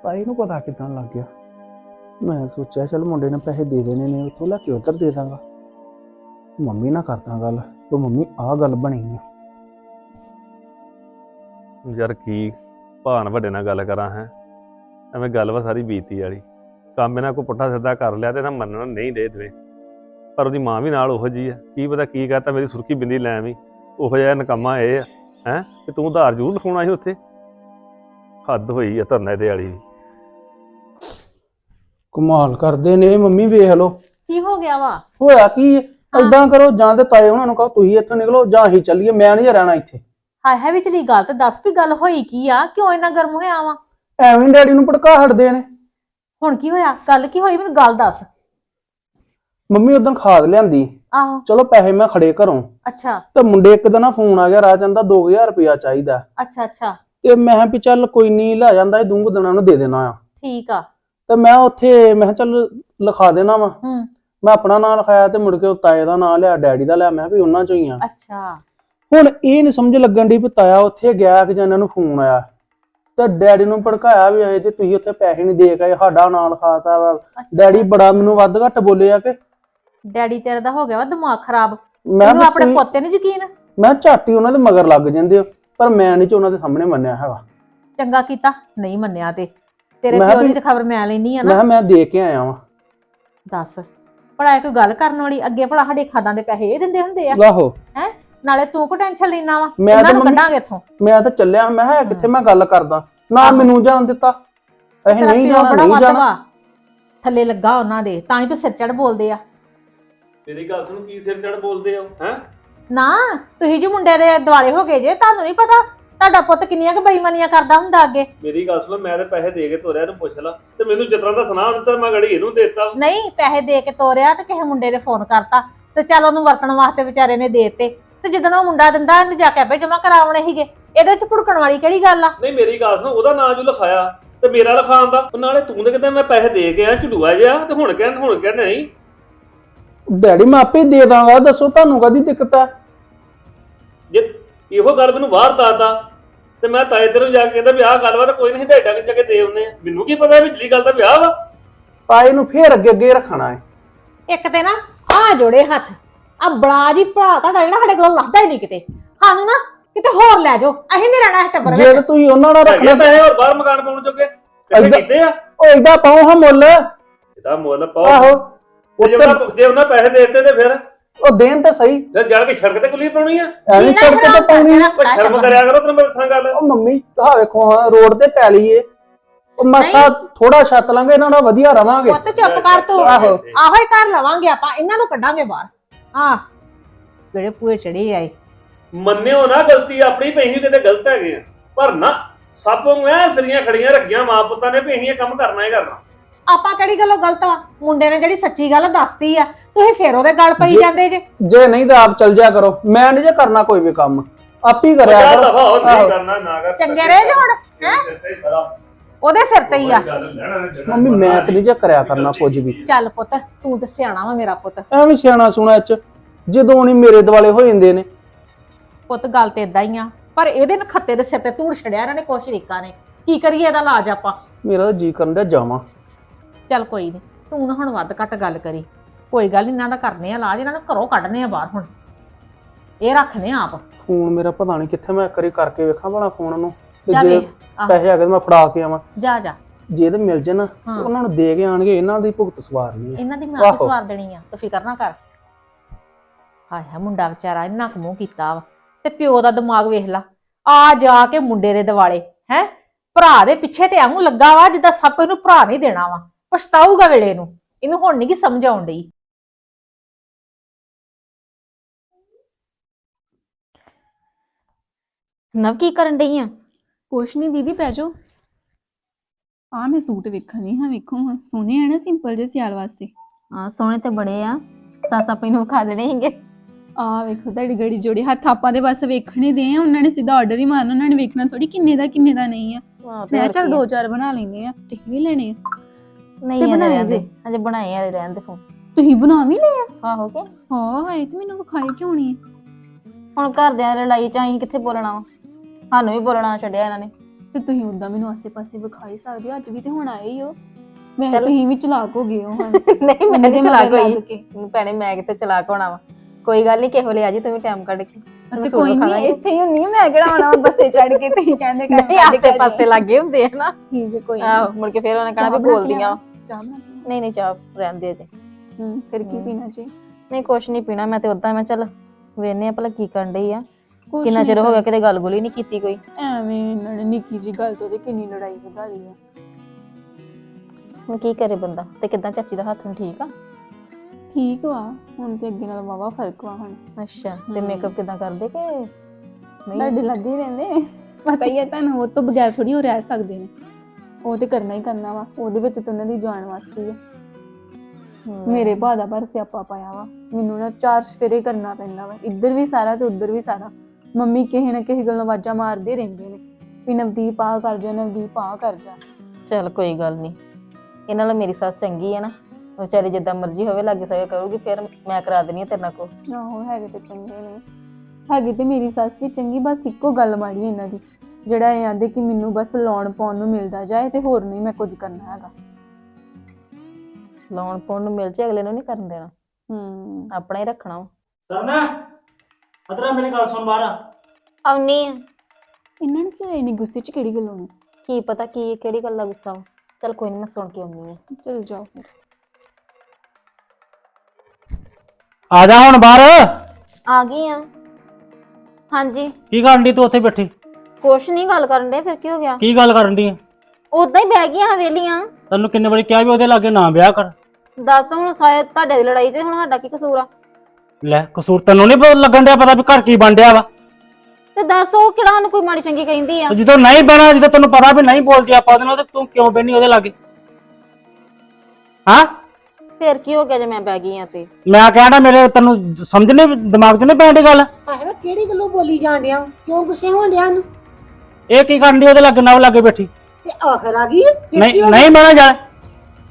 ਤਾਈ ਨੂੰ ਪਤਾ ਕਿਦਾਂ ਲੱਗ ਗਿਆ। ਮੈਂ ਸੋਚਿਆ ਚਲ ਮੁੰਡੇ ਨੇ ਪੈਸੇ ਦੇ ਦੇਣੇ ਨੇ ਉੱਥੋਂ ਲੈ ਕੇ ਉਧਰ ਦੇ ਦਾਂਗਾ। ਮੰਮੀ ਨਾਲ ਕਰਦਾ ਗੱਲ ਉਹ ਮੰਮੀ ਆਹ ਗੱਲ ਬਣੀ ਆ। ਯਾਰ ਕੀ ਭਾਨ ਵੱਡੇ ਨਾਲ ਗੱਲ ਕਰਾਂ ਹੈ? ਐਵੇਂ ਗੱਲ ਵਾ ਸਾਰੀ ਬੀਤੀ ਵਾਲੀ। ਕੰਮ ਇਹਨਾਂ ਕੋ ਪੁੱਠਾ ਸਿੱਧਾ ਕਰ ਲਿਆ ਤੇ ਨਾ ਮੰਨਣਾ ਨਹੀਂ ਦੇ ਦੇਵੇ। ਪਰ ਉਹਦੀ ਮਾਂ ਵੀ ਨਾਲ ਉਹੋ ਜੀ ਆ। ਕੀ ਪਤਾ ਕੀ ਕਹਤਾ ਮੇਰੀ ਸੁਰਖੀ ਬਿੰਦੀ ਲੈ ਆਵੀਂ। ਉਹੋ ਜਿਹਾ ਨਕਮਾ ਇਹ ਆ ਹੈ? ਕਿ ਤੂੰ ਉਧਾਰ ਜ਼ਰੂਰ ਲਿਖਾਉਣਾ ਸੀ ਉੱਥੇ। ਹੱਦ ਹੋਈ ਆ ਧਰਨੇ ਦੇ ਵਾਲੀ ਕਮਾਲ ਕਰਦੇ ਨੇ ਮੰਮੀ ਵੇਖ ਲਓ। ਕੀ ਹੋ ਗਿਆ ਵਾ? ਹੋਇਆ ਕੀ ਐਦਾਂ ਕਰੋ ਜਾਂ ਤੇ ਤਾਏ ਉਹਨਾਂ ਨੂੰ ਕਹੋ ਤੁਸੀਂ ਇੱਥੋਂ ਨਿਕਲੋ ਜਾਂ ਅਸੀਂ ਚੱਲੀਏ। ਮੈਂ ਨਹੀਂ ਰਹਿਣਾ ਇੱਥੇ। ਹਾਏ ਹੈ ਵਿਚਲੀ ਗੱਲ ਤੇ ਦੱਸ ਵੀ ਗੱਲ ਹੋਈ ਕੀ ਆ? ਕਿਉਂ ਇੰਨਾ ਗਰਮ ਹੋਇਆ ਵਾ? ਐਵੇਂ ਡੈਡੀ ਨੂੰ ਭੜਕਾ ਹਟਦੇ ਨੇ। ਹੁਣ ਕੀ ਹੋਇਆ? ਗੱਲ ਕੀ ਹੋਈ? ਮੈਨੂੰ ਗੱਲ ਦੱਸ। ਮੰਮੀ ਉਦੋਂ ਖਾਦ ਲਿਆਂਦੀ। ਆਹੋ। ਚਲੋ ਪੈਸੇ ਮੈਂ ਖੜੇ ਘਰੋਂ। ਅੱਛਾ। ਤੇ ਮੁੰਡੇ ਇੱਕ ਦਿਨ ਨਾ ਫੋਨ ਆ ਗਿਆ ਰਾਹ ਜਾਂਦਾ 2000 ਰੁਪਇਆ ਚਾਹੀਦਾ। ਅੱਛਾ ਅੱਛਾ। ਤੇ ਮੈਂ ਕਿਹਾ ਵੀ ਚੱਲ ਕੋਈ ਨਹੀਂ ਲੈ ਜਾਂਦਾ ਇਹ ਦੂੰਗ ਦਿਨਾਂ ਨੂੰ ਦੇ ਦੇਣਾ ਆ। ਠੀਕ ਆ। ਤੇ ਮੈਂ ਉੱਥੇ ਮੈਂ ਕਿਹਾ ਚੱਲ ਲਿਖਾ ਦੇਣਾ ਵਾ। ਹੂੰ। ਮੈਂ ਆਪਣਾ ਨਾਂ ਲਿਖਾਇਆ ਤੇ ਮੁੜ ਕੇ ਉਹ ਤਾਏ ਦਾ ਨਾਂ ਲਿਆ ਡੈਡੀ ਦਾ ਲਿਆ ਮੈਂ ਕਿਹਾ ਵੀ ਉਹਨਾਂ ਚੋਂ ਹੀ ਆ। ਅੱਛਾ। ਹੁਣ ਇਹ ਨਹੀਂ ਸਮਝ ਲੱਗਣ ਦੀ ਵੀ ਤਾਇਆ ਉੱਥੇ ਗਿਆ ਕਿ ਜਾਂ ਇਹਨਾਂ ਨੂੰ ਫੋਨ ਆਇਆ। ਤੇ ਡੈਡੀ ਨੂੰ ਭੜਕਾਇਆ ਵੀ ਆਏ ਜੇ ਤੁਸੀਂ ਉੱਥੇ ਪੈਸੇ ਨਹੀਂ ਦੇ ਕੇ ਸਾਡਾ ਨਾਂ ਲਿਖਾਤਾ ਵਾ। ਡੈਡੀ ਬੜਾ ਮੈਨੂੰ ਵੱਧ ਘੱਟ ਬੋਲਿਆ ਕਿ ਡੈਡੀ ਤੇਰੇ ਦਾ ਹੋ ਗਿਆ ਵਾ ਦਿਮਾਗ ਖਰਾਬ। ਮੈਂ ਆਪਣੇ ਪੋਤੇ ਨੂੰ ਯਕੀਨ? ਮੈਂ ਝਾਟੀ ਉਹਨਾਂ ਦੇ ਮਗਰ ਲੱਗ ਜਾਂਦੇ ਹੋ ਪਰ ਮੈਂ ਨਹੀਂ ਚ ਉਹਨਾਂ ਦੇ ਸਾਹਮਣੇ ਮੰਨਿਆ ਹੈਗਾ। ਚੰਗਾ ਕੀਤਾ ਨਹੀਂ ਮੰਨਿਆ ਤੇ। ਤੇਰੇ ਮੈਂ ਪਿਓ ਦੀ ਵੀ- ਤੇ ਖਬਰ ਮੈਂ ਲੈਣੀ ਆ ਮੈਂ ਨਾ ਕਿਹਾ ਮੈਂ ਦੇ ਕੇ ਆਇਆ ਵਾਂ। ਦੱਸ। ਭਲਾ ਇਹ ਕੋਈ ਗੱਲ ਕਰਨ ਵਾਲੀ ਅੱਗੇ ਭਲਾ ਸਾਡੇ ਖਾਦਾਂ ਦੇ ਪੈਸੇ ਇਹ ਦਿੰਦੇ ਹੁੰਦੇ ਆ। ਆਹੋ। ਹੈ? ਨਾਲੇ ਤੂੰ ਕੋ ਟੈਨਸ਼ਨ ਲੈਣਾ ਵਾ? ਮੈਂ ਉਹਨਾਂ ਤਾਂ ਨੂੰ ਮੰਮੀ- ਕੱਢਾਂਗੇ ਇੱਥੋਂ। ਮੈਂ ਤਾਂ ਚੱਲਿਆ ਮੈਂ ਕਿਹਾ ਕਿੱਥੇ ਮੈਂ ਗੱਲ ਕਰਦਾ। ਨਾ। ਮੈਨੂੰ ਜਾਣ ਦਿੱਤਾ। ਅਸੀਂ ਤੇਰਾ ਨਹੀਂ ਪਿਓ ਜਾਣਾ ਬੜਾ ਨਹੀਂ ਜਾਣਾ। ਥੱਲੇ ਲੱਗਾ ਉਹਨਾਂ ਦੇ ਤਾਂ ਹੀ ਤੂੰ ਸਿਰ ਚੜ ਬੋਲਦੇ ਆ। ਮੇਰੀ ਗੱਲ ਸੁਣ ਕੀ ਸਿਰ ਚੜ ਬੋਲਦੇ ਹੋ ਹੈ? ਨਾ ਤੁਸੀਂ ਜੀ ਮੁੰਡੇ ਦੇ ਦਿਵਾਲੇ ਹੋ ਗਏ ਜੇ ਤੁਹਾਨੂੰ ਨਹੀਂ ਪਤਾ ਤੁਹਾਡਾ ਪੁੱਤ ਕਿੰਨੀਆਂ ਕੁ ਬੇਈਮਾਨੀਆਂ ਕਰਦਾ ਹੁੰਦਾ ਅੱਗੇ। ਮੇਰੀ ਗੱਲ ਸੁਣ ਮੈਂ ਤੇ ਪੈਸੇ ਦੇ ਕੇ ਤੋਰਿਆ ਇਹਨੂੰ ਪੁੱਛ ਲਾ। ਤੇ ਮੈਨੂੰ ਜਿਤਨਾ ਦਾ ਸੁਣਾ ਦਿੱਤਾ ਮੈਂ ਗੜੀ ਇਹਨੂੰ ਦੇਤਾ ਨਹੀਂ ਪੈਸੇ ਦੇ ਕੇ ਤੋਰਿਆ ਤੇ ਕਿਸੇ ਮੁੰਡੇ ਨੇ ਫੋਨ ਕਰਤਾ। ਤੇ ਚੱਲ ਉਹਨੂੰ ਵਰਤਣ ਵਾਸਤੇ ਵਿਚਾਰੇ ਨੇ ਦੇਤੇ। ਤੇ ਜਦੋਂ ਉਹ ਮੁੰਡਾ ਦਿੰਦਾ ਇਹਨੇ ਜਾ ਕੇ ਆਪੇ ਜਮਾ ਕਰਾਉਣੇ ਸੀਗੇ। ਇਹਦੇ ਚ ਭੁੜਕਣ ਵਾਲੀ ਕਿਹੜੀ ਗੱਲ ਆ? ਨਹੀਂ ਮੇਰੀ ਗੱਲ ਸੁਣ ਉਹਦਾ ਨਾਂ ਜੋ ਲਿਖਾਇਆ ਤੇ ਮੇਰਾ ਲਿਖਾਉਣ ਦਾ। ਉਹ ਨਾਲੇ ਤੂੰ ਤੇ ਕਹਿੰਦਾ ਮੈਂ ਪੈਸੇ ਦੇ ਕੇ ਆ ਝੁੜੂਆ ਜਿਹਾ ਤੇ ਹੁਣ ਕਹਿਣ ਹੁਣ ਕਹਿਣ ਨਹੀਂ। ਡੈਡੀ ਮੈਂ ਆਪੇ ਦੇ ਦਾਂਗਾ ਦੱਸੋ ਤੁਹਾਨੂੰ ਕਦੀ ਦਿੱਕਤ ਹੈ ਜੇ ਇਹੋ ਗੱਲ ਮੈਨੂੰ ਬਾਹਰ ਦਾਤਾ ਤੇ ਮੈਂ ਤਾਏ ਤੇਰੇ ਨੂੰ ਜਾ ਕੇ ਕਹਿੰਦਾ ਵੀ ਆਹ ਗੱਲ ਵਾ ਤਾਂ ਕੋਈ ਨਹੀਂ ਢੇਡਾ ਕਿ ਜਾ ਕੇ ਦੇ ਆਉਨੇ ਆ। ਮੈਨੂੰ ਕੀ ਪਤਾ ਵਿਚਲੀ ਗੱਲ ਦਾ ਵਿਆਹ ਵਾ? ਤਾਏ ਨੂੰ ਫੇਰ ਅੱਗੇ ਅੱਗੇ ਰੱਖਣਾ ਹੈ। ਇੱਕ ਤੇ ਨਾ ਆ ਜੋੜੇ ਹੱਥ ਆ ਬੜਾ ਜੀ ਭਰਾ ਤੁਹਾਡਾ ਜਿਹੜਾ ਸਾਡੇ ਕੋਲ ਲੱਭਦਾ ਹੀ ਨਹੀਂ ਕਿਤੇ। ਸਾਨੂੰ ਨਾ ਕਿਤੇ ਹੋਰ ਲੈ ਜਾਓ। ਅਸੀਂ ਨਹੀਂ ਰਹਿਣਾ ਇਸ ਟੱਬਰ ਜੇ ਵਿੱਚ ਤੁਸੀਂ ਉਹਨਾਂ ਨਾਲ ਹੈਗੇ ਰੱਖਣਾ ਪੈਸੇ ਹੋਰ ਬਾਹਰ ਮਕਾਨ ਪਾਉਣ ਜੋਗੇ। ਕਿੱਥੇ ਕੀਤੇ ਆ? ਉਹ ਇਹਦਾ ਪਾਉ ਹਾਂ ਮੁੱਲ। ਇਹਦਾ ਮੁੱਲ ਪਾਓ। ਆਹੋ। ਜੇ ਉਹਨਾਂ ਜੇ ਉਹਨਾਂ ਪੈਸੇ ਦੇ ਦਿੱਤੇ ਤੇ ਫਿਰ? ਉਹ ਦੇਣ ਤਾਂ ਸਹੀ। ਫਿਰ ਜੜ ਕੇ ਸੜਕ ਤੇ ਕੁੱਲੀ ਪਾਉਣੀ ਆ? ਐਵੇਂ ਛੱਡ ਕੇ ਤਾਂ ਪਾਉਣੀ। ਆ। ਪਰ ਸ਼ਰਮ ਕਰਿਆ ਕਰੋ ਤੈਨੂੰ ਮੈਂ ਦੱਸਾਂ ਗੱਲ। ਉਹ ਮੰਮੀ ਆਹ ਵੇਖੋ ਹਾਂ ਰੋਡ ਤੇ ਪੈ ਲਈਏ। ਉਹ ਮਸਾ ਥੋੜਾ ਛੱਤ ਲਾਂਗੇ ਇਹਨਾਂ ਨਾਲ ਵਧੀਆ ਰਵਾਂਗੇ। ਪੁੱਤ ਚੁੱਪ ਕਰ ਤੂੰ। ਆਹੋ। ਆਹੋ ਹੀ ਘਰ ਲਵਾਂਗੇ ਆਪਾਂ ਇਹਨਾਂ ਨੂੰ ਕੱਢਾਂਗੇ ਬਾਹਰ। ਆ ਜਿਹੜੇ ਪੂਏ ਚੜੇ ਆਏ? ਮੰਨਿਓ ਨਾ ਗਲਤੀ ਆਪਣੀ ਪਈ ਵੀ ਕਿਤੇ ਗਲਤ ਹੈਗੇ ਆ। ਪਰ ਨਾ ਸਭ ਨੂੰ ਐ ਸਰੀਆਂ ਖੜੀਆਂ ਰੱਖੀਆਂ ਮਾਂ ਪੁੱਤਾਂ ਨੇ ਵੀ ਅਸੀਂ ਇਹ ਕੰਮ ਕਰਨਾ ਹੀ ਕਰਨਾ। ਆਪਾਂ ਕਿਹੜੀ ਗੱਲੋਂ ਗਲਤ ਵਾ ਮੁੰਡੇ ਨੇ ਜਿਹੜੀ ਸੱਚੀ ਗੱਲ ਦੱਸਤੀ ਆ ਤੁਸੀਂ ਫੇਰ ਉਹਦੇ ਗੱਲ ਪਈ ਜੇ- ਜਾਂਦੇ ਜੇ। ਜੇ ਨਹੀਂ ਤਾਂ ਆਪ ਚੱਲ ਜਾ ਕਰੋ। ਮੈਂ ਨਹੀਂ ਜੇ ਕਰਨਾ ਕੋਈ ਵੀ ਕੰਮ। ਆਪ ਹੀ ਕਰਿਆ ਯਾਰ ਕਰੋ। ਦਫਾ ਹੋ ਨਹੀਂ ਆਹੋ। ਕਰਨਾ ਨਾ ਕਰ ਚੰਗੇ ਰਹੇ ਜੇ ਹੁਣ ਹੈਂ? ਉਹਦੇ ਸਿਰ ਤੇ ਹੀ ਆ। ਮੰਮੀ ਮੈਂ ਤੇ ਨਹੀਂ ਜੇ ਕਰਿਆ ਕਰਨਾ ਕੁਝ ਵੀ। ਚੱਲ ਪੁੱਤ ਤੂੰ ਤੇ ਸਿਆਣਾ ਵਾ ਮੇਰਾ ਪੁੱਤ। ਐਵੇਂ ਸਿਆਣਾ ਸੁਣਾ ਚ ਜਦੋਂ ਨਹੀਂ ਮੇਰੇ ਦਿਵਾਲੇ ਹੋ ਜਾਂਦੇ ਨੇ। ਪੁੱਤ ਗੱਲ ਤੇ ਇਦਾਂ ਹੀ ਆ। ਪਰ ਇਹਦੇ ਨਖੱਤੇ ਦੇ ਸਿਰ ਤੇ ਧੂੜ ਛੜਿਆ ਇਹਨਾਂ ਨੇ ਕੁਛ ਸ਼ਰੀਕਾਂ ਨੇ। ਕੀ ਕਰੀਏ ਇਹਦਾ ਇਲਾਜ ਆਪਾਂ? ਮੇਰਾ ਜੀ ਕਰਨ ਦਾ ਜਾਵਾਂ। ਚੱਲ ਕੋਈ ਨਹੀਂ ਤੂੰ ਨਾ ਹੁਣ ਵੱਧ ਘੱਟ ਗੱਲ ਕਰੀ। ਕੋਈ ਗੱਲ ਨੀ, ਇਹਨਾਂ ਦਾ ਕਰਨੇ ਆ ਇਲਾਜ ਇਹਨਾਂ ਨੂੰ ਘਰੋਂ ਕੱਢਨੇ ਆ ਬਾਹਰ ਹੁਣ। ਇਹ ਰੱਖਨੇ ਆ ਆਪ। ਫੋਨ ਮੇਰਾ ਪਤਾ ਨਹੀਂ ਕਿੱਥੇ ਮੈਂ ਕਰੀ ਕਰਕੇ ਵੇਖਾਂ ਭਲਾ ਫੋਨ ਨੂੰ। ਤੇ ਜਾ ਜੇ ਵੇਖ, ਆਹ। ਪੈਸੇ ਆ ਗਏ ਤਾਂ ਮੈਂ ਫੜਾ ਕੇ ਆਵਾਂ। ਜਾ ਜਾ। ਜੇ ਤੇ ਮਿਲ ਜਾਣ ਹਾਂ। ਉਹਨਾਂ ਨੂੰ ਦੇ ਕੇ ਆਣਗੇ ਇਹਨਾਂ ਦੀ ਭੁਗਤ ਸਵਾਰਨੀ ਹੈ ਇਹਨਾਂ ਦੀ ਮੈਂ ਆਪੇ ਆਹੋ। ਸਵਾਰ ਦੇਣੀ ਆ ਤੂੰ ਫਿਕਰ ਨਾ ਕਰ। ਹਾਏ ਹਾਏ ਮੁੰਡਾ ਵਿਚਾਰਾ ਇੰਨਾ ਕੁ ਮੂੰਹ ਕੀਤਾ ਵਾ। ਤੇ ਪਿਓ ਦਾ ਦਿਮਾਗ ਵੇਖ ਲਾ। ਆ ਜਾ ਕੇ ਮੁੰਡੇ ਦੇ ਦਿਵਾਲੇ ਹੈ? ਭਰਾ ਦੇ ਪਿੱਛੇ ਤੇ ਐਵੇਂ ਲੱਗਾ ਵਾ ਜਿੱਦਾਂ ਸਭ ਕੁਝ ਨੂੰ ਭਰਾ ਨਹੀਂ ਦੇਣਾ ਵਾ। ਪਛਤਾਊਗਾ ਵੇਲੇ ਨੂੰ। ਇਹਨੂੰ ਹੁਣ ਨਹੀਂ ਕੀ ਸਮਝ ਆਉਣ ਡਈ। ਨਵ ਕੀ ਕਰਨ ਡਈ ਆ? ਕੁਛ ਨਹੀਂ ਦੀਦੀ ਪੈ ਜਾਓ। ਆ ਮੈਂ ਸੂਟ ਵੇਖਣੀ ਹਾਂ ਵੇਖੋ ਹਾਂ ਸੋਹਣੇ ਆ ਨਾ ਸਿੰਪਲ ਜਿਹੇ ਸਿਆਲ ਵਾਸਤੇ। ਹਾਂ ਸੋਹਣੇ ਤੇ ਬੜੇ ਆ। ਸੱਸ ਆਪਣੀ ਨੂੰ ਖਾ ਦੇਣੇ ਹੈਗੇ ਆ ਵੇਖੋ ਤੁਹਾਡੀ ਗੜੀ ਜੋੜੀ ਹੱਥ ਆਪਾਂ ਦੇ ਬਸ ਵੇਖਣੇ ਦੇ ਆ। ਉਹਨਾਂ ਨੇ ਸਿੱਧਾ ਆਰਡਰ ਹੀ ਮਾਰਨਾ ਉਹਨਾਂ ਨੇ ਵੇਖਣਾ ਥੋੜੀ ਕਿੰਨੇ ਦਾ ਕਿੰਨੇ ਦਾ ਨਹੀਂ ਆ। ਮੈਂ ਚੱਲ ਦੋ ਚਾਰ ਬਣਾ ਲੈਨੇ ਆ। ਤੁਸੀਂ ਵੀ ਲੈਣੇ ਆ। ਨਹੀਂ ਬਣਾਏ ਜੇ? ਅਜੇ ਬਣਾਏ ਆ ਰਹਿਣ ਦੇ ਫੋਨ ਤੁਸੀਂ ਬਣਾ ਵੀ ਲਿਆ ਆਹੋ ਕੇ ਹਾਂ ਹਾਏ ਤੇ ਮੈਨੂੰ ਵਿਖਾਈ ਕਿਉਂ ਨਹੀਂ? ਹੁਣ ਘਰਦਿਆਂ ਦੀ ਲੜਾਈ ਚ ਅਸੀਂ ਕਿੱਥੇ ਬੋਲਣਾ ਵਾ? ਸਾਨੂੰ ਵੀ ਬੋਲਣਾ ਛੱਡਿਆ ਇਹਨਾਂ ਨੇ। ਤੇ ਤੁਸੀਂ ਉਦਾਂ ਮੈਨੂੰ ਆਸੇ-ਪਾਸੇ ਵਿਖਾਈ ਸਕਦੇ ਹੋ ਅੱਜ ਵੀ ਤੇ ਹੁਣ ਆਏ ਹੀ ਹੋ। ਮੈਂ ਚੱਲ। ਤੁਸੀਂ ਵੀ ਚਲਾਕ ਹੋ ਗਏ ਹੋ ਹਾਂ ਨਹੀਂ ਮੈਂ ਨਹੀਂ ਚਲਾ ਮਗਰ ਲੱਗ ਕੋਈ ਕੇ। ਭੈਣੇ ਮੈਂ ਕਿਤੇ ਚਲਾਕ ਹੋਣਾ ਵਾ? ਕੋਈ ਗੱਲ ਨਹੀਂ ਕਿਹੋ ਲਈ ਆ ਜੀ ਤੂੰ ਵੀ ਟਾਈਮ ਕੱਢ ਕੇ। ਤੇ ਤੈਨੂੰ ਕੋਈ ਨਹੀਂ। ਇੱਥੇ ਹੀ ਹੁੰਨੀ ਆ, ਮੈਂ ਕਿਹੜਾ ਆਉਣਾ ਵਾ ਬੱਸੇ ਚੜ ਕੇ ਤੁਸੀਂ ਕਹਿੰਦੇ ਕੰਮ ਨਹੀਂ ਆਸੇ ਪਾਸੇ ਲੱਗੇ ਹੁੰਦੇ ਆ ਨਾ। ਠੀਕ ਹੈ ਕੋਈ ਆਹੋ ਮੁੜ ਕੇ ਫਿਰ ਉਹਨੇ ਕਹਣਾ ਚਾਹ ਵੀ ਬਣਾ ਕੇ ਬੋਲਦੀਆਂ। ਲਿਆਵਾਂ? ਚਾਹ ਬਣਾ ਕੇ ਨਹੀਂ ਨਹੀਂ ਚਾਹ ਰਹਿਣ ਦੇ ਜੇ ਹੂੰ ਫਿਰ ਕੀ। ਪੀਣਾ ਜੀ? ਨਹੀਂ ਕੁਛ ਨਹੀਂ ਪੀਣਾ ਮੈਂ ਤੇ ਉਦਾਂ ਮੈਂ ਚੱਲ ਵੇਨੇ ਆ ਭਲਾ ਕੀ ਕਰਨ ਡਈ ਆ। ਕੁਛ ਕਿੰਨਾ ਚਿਰ ਹੋ ਗਿਆ। ਕਿਤੇ ਗੱਲ ਗੁਲੀ ਨਹੀਂ ਕੀਤੀ ਕੋਈ? ਐਵੇਂ ਇਹਨਾਂ ਨੇ ਨਿੱਕੀ ਜੀ ਗੱਲ ਤੋਂ ਤੇ ਕਿੰਨੀ ਲੜਾਈ ਵਧਾ ਲਈ ਆ। ਹੁਣ ਕੀ ਕਰੇ ਬੰਦਾ? ਤੇ ਕਿਦਾਂ ਚਾਚੀ ਦਾ ਹੱਥ ਨੂੰ ਠੀਕ ਆ? ਠੀਕ ਵਾ ਹੁਣ ਤੇ ਅੱਗੇ ਨਾਲ ਵਾਵਾ ਫ਼ਰਕ ਵਾ ਹੁਣ। ਅੱਛਾ ਤੇ ਹਮ। ਮੇਕਅਪ ਕਿਦਾਂ ਕਰਦੇ ਕਿ ਨਹੀਂ? ਤੁਹਾਡੇ ਲੱਗੇ ਹੀ ਰਹਿੰਦੇ। ਪਤਾ ਹੀ ਹੈ ਤੁਹਾਨੂੰ ਉਹ ਤੋਂ ਬਗੈਰ ਥੋੜੀ ਉਹ ਰਹਿ ਸਕਦੇ ਨੇ। ਉਹ ਤੇ ਕਰਨਾ ਹੀ ਕਰਨਾ ਵਾ ਉਹਦੇ ਵਿੱਚ ਤਾਂ ਉਹਨਾਂ ਦੀ ਜਾਨ ਵਾਸਤੇ ਹੈ ਹਮ। ਮੇਰੇ ਭਾ ਦਾ ਪਰ ਸਿਆਪਾ ਪਾਇਆ ਵਾ। ਮੈਨੂੰ ਨਾ ਚਾਰ ਸਫੇਰੇ ਕਰਨਾ ਪੈਂਦਾ ਵਾ। ਇੱਧਰ ਵੀ ਸਾਰਾ ਤੇ ਉੱਧਰ ਵੀ ਸਾਰਾ। ਮੰਮੀ ਕਿਸੇ ਨਾ ਕਿਸੇ ਗੱਲੋਂ ਆਵਾਜ਼ਾਂ ਮਾਰਦੇ ਰਹਿੰਦੇ ਨੇ ਵੀ ਨਵਦੀਪ ਆ ਕਰ ਜਾ ਨਵਦੀਪ ਆ ਕਰ ਜਾ। ਚੱਲ ਕੋਈ ਗੱਲ ਨਹੀਂ ਇਹਨਾਂ ਨਾਲ ਮੇਰੀ ਸੱਸ ਚੰਗੀ ਹੈ ਨਾ। ਉਹ ਵਿਚਾਰੀ ਜਿੱਦਾਂ ਮਰਜ਼ੀ ਹੋਵੇ ਲੱਗ ਸਕੇ ਕਰੂਗੀ ਫਿਰ ਮੈਂ ਕਰਾ ਦੇਣੀ ਆ ਤੇਰੇ ਨਾਲ ਕੋ ਆਹੋ ਹੈਗੇ ਤੇ ਚੰਗੇ ਨੇ। ਹੈਗੀ ਤੇ ਮੇਰੀ ਸੱਸ ਵੀ ਚੰਗੀ ਬਸ ਇੱਕੋ ਗੱਲ ਮਾੜੀ ਇਹਨਾਂ ਦੀ। ਜਿਹੜਾ ਇਹ ਆਂਦੇ ਕਿ ਮੈਨੂੰ ਬਸ ਲਾਉਣ ਪਾਉਣ ਨੂੰ ਮਿਲਦਾ ਜਾਏ ਤੇ ਹੋਰ ਨਹੀਂ ਮੈਂ ਕੁਝ ਕਰਨਾ ਹੈਗਾ। ਲਾਉਣ ਪਾਉਣ ਨੂੰ ਮਿਲ ਜੇ ਅਗਲੇ ਨੂੰ ਨਹੀਂ ਕਰਨ ਦੇਣਾ। ਹੂੰ। ਆਪਣਾ ਹੀ ਰੱਖਣਾ ਵਾ। ਸਰਨਾ! ਅਦਰਾ ਮੇਰੀ ਗੱਲ ਸੁਣ ਬਾਹਰ ਆ। ਆਉਣੀ ਇਹਨਾਂ ਨੂੰ ਕਿਉਂ ਇੰਨੀ ਗੁੱਸੇ 'ਚ ਕਿਹੜੀ ਗੱਲ ਹੋਣੀ? ਕੀ ਪਤਾ ਕੀ ਕਿਹੜੀ ਗੱਲ ਦਾ ਗੁੱਸਾ ਵਾ। ਚੱਲ ਕੋਈ ਨਹੀਂ ਮੈਂ ਸੁਣ ਕੇ ਆਉਣੀ ਆ। ਚਲ ਜਾਓ ਫਿਰ। ਆ ਜਾ ਹੁਣ ਬਾਹਰ। ਆ ਗਈ ਆ। ਹਾਂਜੀ। ਕੀ ਕਰਨ ਦੀ ਤੂੰ ਉੱਥੇ ਬੈਠੀ? ਕੁਛ ਨਹੀਂ ਗੱਲ ਕਰਨ ਦੇ ਫਿਰ ਕੀ ਹੋ ਗਿਆ? ਕੀ ਗੱਲ ਕਰਨ ਦੀ ਉਦਾਂ ਹੀ ਬਹਿ ਗਈਆਂ ਹਵੇਲੀਆਂ। ਤੈਨੂੰ ਕਿੰਨੇ ਵਾਰੀ ਕਿਹਾ ਵੀ ਉਹਦੇ ਲਾਗੇ ਨਾ ਵਿਆਹ ਕਰ। ਦੱਸ ਹੁਣ ਸਾਇਦ ਤੁਹਾਡੇ ਦੀ ਲੜਾਈ 'ਚ ਹੁਣ ਸਾਡਾ ਕੀ ਕਸੂਰ ਆ? ਲੈ ਕਸੂਰ ਤੈਨੂੰ ਨਹੀਂ ਲੱਗਣ ਡਿਆ ਪਤਾ ਵੀ ਘਰ ਕੀ ਬਣ ਡਿਆ ਵਾ। ਤੇ ਦੱਸ ਉਹ ਕਿਹੜਾ ਉਹਨੂੰ ਕੋਈ ਮਾੜੀ ਚੰਗੀ ਕਹਿੰਦੀ ਆ? ਤੇ ਜਦੋਂ ਨਹੀਂ ਬਣਾ ਜਦੋਂ ਤੈਨੂੰ ਪਤਾ ਵੀ ਨਹੀਂ ਬੋਲਦੀ ਆਪਾਂ ਉਹਦੇ ਨਾਲ ਤੇ ਤੂੰ ਕਿਉਂ ਬੈਣੀ ਉਹਦੇ ਲਾਗੇ? ਹਾਂ? ਫਿਰ ਕੀ ਹੋ ਗਿਆ ਜੇ ਮੈਂ ਬਹਿ ਗਈ ਆ ਤੇ? ਮੈਂ ਕਹਿਣਾ ਮੇਰੇ ਤੈਨੂੰ ਸਮਝ ਨਹੀਂ ਦਿਮਾਗ 'ਚ ਨਹੀਂ ਪੈਣ ਦੀ ਗੱਲ? ਆਹੇ ਕਿਹੜੀ ਗੱਲੋਂ ਬੋਲੀ ਜਾਣ ਡਿਆ ਵਾਂ? ਕਿਉਂ ਗੁੱਸੇ ਹੋਣ ਡਿਆ ਨੂੰ ਇਹ ਕੀ ਕਰਨ ਦੀ ਉਹਦੇ ਲਾਗੇ ਨਾ ਲਾਗੇ ਬੈਠੀ? ਤੇ ਆਖਰ ਆ ਗਈ? ਫਿਰ ਕੀ ਨਹੀਂ ਹੋ ਨਹੀਂ ਬਣਾ ਜਾ?